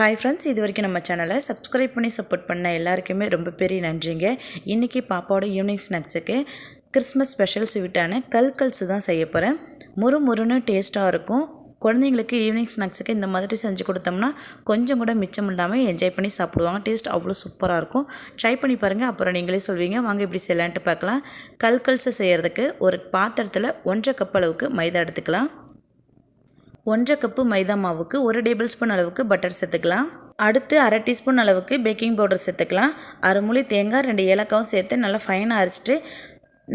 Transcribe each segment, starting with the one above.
Hi friends இது வரைக்கும் நம்ம சேனலை சப்ஸ்கிரைப் பண்ணி சப்போர்ட் பண்ண எல்லாருக்குமே ரொம்ப பெரிய நன்றிங்க. இன்றைக்கி பாப்பாவோட ஈவினிங் ஸ்நாக்ஸுக்கு கிறிஸ்மஸ் ஸ்பெஷல் ஸ்வீட்டான கல்கல்ஸ் தான் செய்ய போகிறேன் முறு முறுன்னு டேஸ்ட்டாக இருக்கும். குழந்தைங்களுக்கு ஈவினிங் ஸ்நாக்ஸுக்கு இந்த மாதிரி செஞ்சு கொடுத்தோம்னா கொஞ்சம் கூட மிச்சம் இல்லாமல் என்ஜாய் பண்ணி சாப்பிடுவாங்க. டேஸ்ட் அவ்வளோ சூப்பராக இருக்கும். ட்ரை பண்ணி பாருங்கள் அப்புறம் நீங்களே சொல்வீங்க. வாங்க இப்படி செய்யலான்ட்டு பார்க்கலாம். கல்கல்ஸை செய்கிறதுக்கு ஒரு பாத்திரத்தில் ஒன்றரை கப் அளவுக்கு மைதா எடுத்துக்கலாம். ஒன்றரை கப்பு மைதா மாவுக்கு ஒரு டேபிள் ஸ்பூன் அளவுக்கு பட்டர் சேர்த்துக்கலாம். அடுத்து அரை டீஸ்பூன் அளவுக்கு பேக்கிங் பவுடர் சேர்த்துக்கலாம். அரை தேங்காய் ரெண்டு ஏலக்காவும் சேர்த்து நல்லா ஃபைனாக அரைச்சிட்டு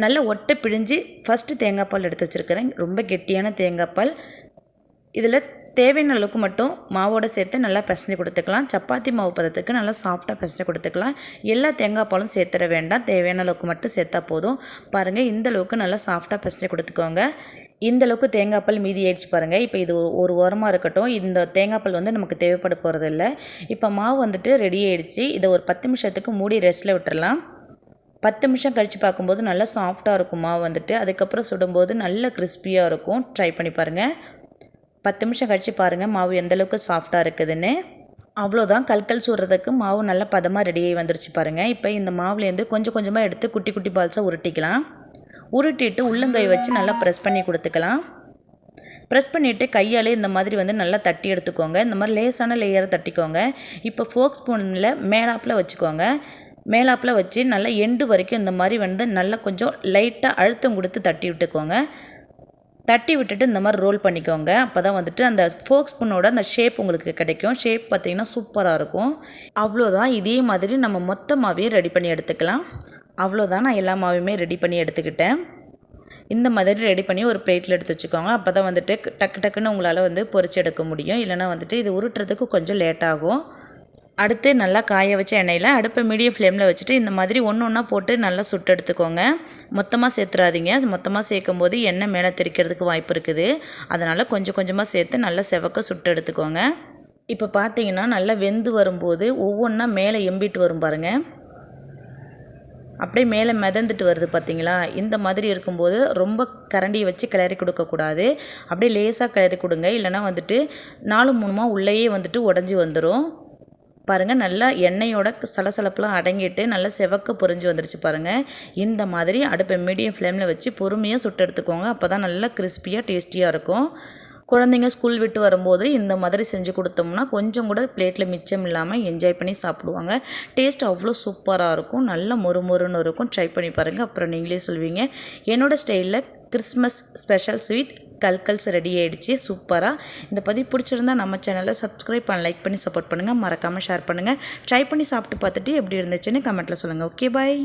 நல்லா ஒட்டை பிழிஞ்சு ஃபஸ்ட்டு தேங்காய் பால் எடுத்து வச்சுருக்கிறேன். ரொம்ப கெட்டியான தேங்காய் பால். இதில் தேவையான அளவுக்கு மட்டும் மாவோடு சேர்த்து நல்லா பிசைஞ்சு கொடுத்துக்கலாம். சப்பாத்தி மாவு பதத்துக்கு நல்லா சாஃப்டாக பிசைஞ்சு கொடுத்துக்கலாம். எல்லா தேங்காய் பாலும் சேர்த்துட வேண்டாம். தேவையான அளவுக்கு மட்டும் சேர்த்தா போதும். பாருங்கள் இந்த அளவுக்கு நல்லா சாஃப்டாக பிசைஞ்சு கொடுத்துக்கோங்க. இந்த அளவுக்கு மீதி ஆயிடுச்சு பாருங்கள் இப்போ இது ஒரு ஒரு இருக்கட்டும். இந்த தேங்காய்ப்பால் வந்து நமக்கு தேவைப்பட போகிறதில்ல இப்போ மாவு வந்துட்டு ரெடி ஆயிடுச்சு. இதை ஒரு பத்து நிமிஷத்துக்கு மூடி ரெஸ்ட்டில் விட்டுறலாம். பத்து நிமிஷம் கழித்து பார்க்கும்போது நல்லா சாஃப்டாக இருக்கும் மாவு வந்துட்டு. அதுக்கப்புறம் சுடும்போது நல்ல கிறிஸ்பியாக இருக்கும். ட்ரை பண்ணி பாருங்கள் பத்து நிமிஷம் கழித்து பாருங்கள் மாவு எந்தளவுக்கு சாஃப்டாக இருக்குதுன்னு. அவ்வளோதான் கல்கல் சுடுறதுக்கு மாவு நல்லா பதமாக ரெடியாகி வந்துருச்சு பாருங்கள் இப்போ இந்த மாவுலேருந்து கொஞ்சம் கொஞ்சமாக எடுத்து குட்டி குட்டி பால்ஸாக உருட்டிக்கலாம். உருட்டிட்டு உள்ளங்கை வச்சு நல்லா ப்ரெஸ் பண்ணி கொடுத்துக்கலாம். ப்ரெஸ் பண்ணிவிட்டு கையாலே இந்த மாதிரி வந்து நல்லா தட்டி எடுத்துக்கோங்க. இந்த மாதிரி லேசான லேயரை தட்டிக்கோங்க. இப்போ ஃபோக் ஸ்பூனில் மேலாப்பில் வச்சுக்கோங்க. மேலாப்பில் வச்சு நல்லா எண்டு வரைக்கும் இந்த மாதிரி வந்து நல்லா கொஞ்சம் லைட்டாக அழுத்தம் கொடுத்து தட்டி விட்டுக்கோங்க. தட்டி விட்டுட்டு இந்த மாதிரி ரோல் பண்ணிக்கோங்க. அப்போ தான் வந்துட்டு அந்த ஃபோக் ஸ்பூனோட அந்த ஷேப் உங்களுக்கு கிடைக்கும். ஷேப் பார்த்திங்கன்னா சூப்பராக இருக்கும். அவ்வளோதான் இதே மாதிரி நம்ம மொத்தமாகவே ரெடி பண்ணி எடுத்துக்கலாம். அவ்வளோதான் நான் எல்லா மாவையுமே ரெடி பண்ணி எடுத்துக்கிட்டேன். இந்த மாதிரி ரெடி பண்ணி ஒரு பிளேட்டில் எடுத்து வச்சுக்கோங்க. அப்போ தான் வந்துட்டு டக்கு டக்குன்னு உங்களால் வந்து பொறிச்சு எடுக்க முடியும். இல்லைனா வந்துட்டு இது உருட்டுறதுக்கு கொஞ்சம் லேட் ஆகும். அடுத்து நல்லா காய வச்ச எண்ணெயில் அடுப்பை மீடியம் ஃப்ளேமில் வச்சுட்டு இந்த மாதிரி ஒன்று ஒன்றா போட்டு நல்லா சுட்டு எடுத்துக்கோங்க. மொத்தமாக சேர்த்துறாதீங்க. அது மொத்தமாக சேர்க்கும் போது எண்ணெய் மேலே தெரிக்கிறதுக்கு வாய்ப்பு இருக்குது. அதனால் கொஞ்சம் கொஞ்சமாக சேர்த்து நல்லா செவக்க சுட்டு எடுத்துக்கோங்க. இப்போ பார்த்தீங்கன்னா நல்லா வெந்து வரும்போது ஒவ்வொன்றா மேலே எம்பிட்டு வரும் பாருங்கள் அப்படியே மேலே மிதந்துட்டு வருது பார்த்தீங்களா? இந்த மாதிரி இருக்கும்போது ரொம்ப கரண்டியை வச்சு கிளறி கொடுக்கக்கூடாது. அப்படியே லேசாக கிளறி கொடுங்க. இல்லைனா வந்துட்டு நாலு மூணுமா உள்ளேயே வந்துட்டு உடஞ்சி வந்துடும் பாருங்கள் நல்லா எண்ணெயோட சலசலப்பெலாம் அடங்கிட்டு நல்லா செவக்க பொறிஞ்சு வந்துருச்சு பாருங்கள் இந்த மாதிரி அடுப்பை மீடியம் ஃப்ளேமில் வச்சு பொறுமையாக சுட்டு எடுத்துக்கோங்க. அப்போ தான் நல்லா கிறிஸ்பியாக டேஸ்டியாக இருக்கும். குழந்தைங்க ஸ்கூல் விட்டு வரும்போது இந்த மாதிரி செஞ்சு கொடுத்தோம்னா கொஞ்சம் கூட பிளேட்டில் மிச்சம் இல்லாமல் என்ஜாய் பண்ணி சாப்பிடுவாங்க. டேஸ்ட் அவ்வளோ சூப்பராக இருக்கும். நல்ல மொறு மொறுன்னு இருக்கும். ட்ரை பண்ணி பாருங்கள் அப்புறம் நீங்களே சொல்வீங்க. என்னோடய ஸ்டைலில் கிறிஸ்மஸ் ஸ்பெஷல் ஸ்வீட் கல்கல்ஸ் ரெடி ஆகிடுச்சு சூப்பராக இந்த பதிவு பிடிச்சிருந்தா நம்ம சேனலை சப்ஸ்கிரைப் பண்ண லைக் பண்ணி சப்போர்ட் பண்ணுங்கள் மறக்காமல் ஷேர் பண்ணுங்கள் ட்ரை பண்ணி சாப்பிட்டு பார்த்துட்டு எப்படி இருந்துச்சுன்னு கமெண்ட்டில் சொல்லுங்கள் ஓகே பாய்